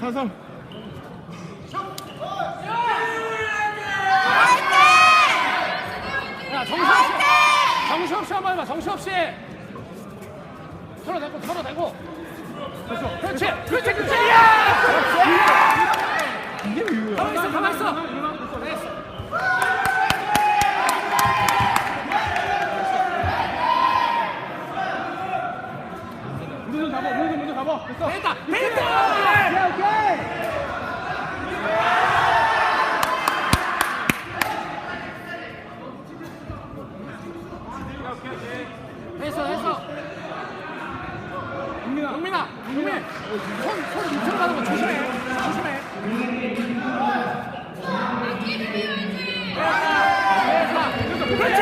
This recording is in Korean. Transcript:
사성. 야 정신없이 한번 해봐 정신없이. 털어내고 털어내고. 그렇죠. 그렇지 그렇지 그렇지 야 이게 왜 이거야 가만 있어 가만 있어 됐어 문좀 잡아 문좀 먼저 잡아 됐어? 됐다. 됐다! 오케이 오케이. 됐어 됐어. 국민아 용민아 용민 손손 밑으로 가는 거 조심해 조심해. 그렇지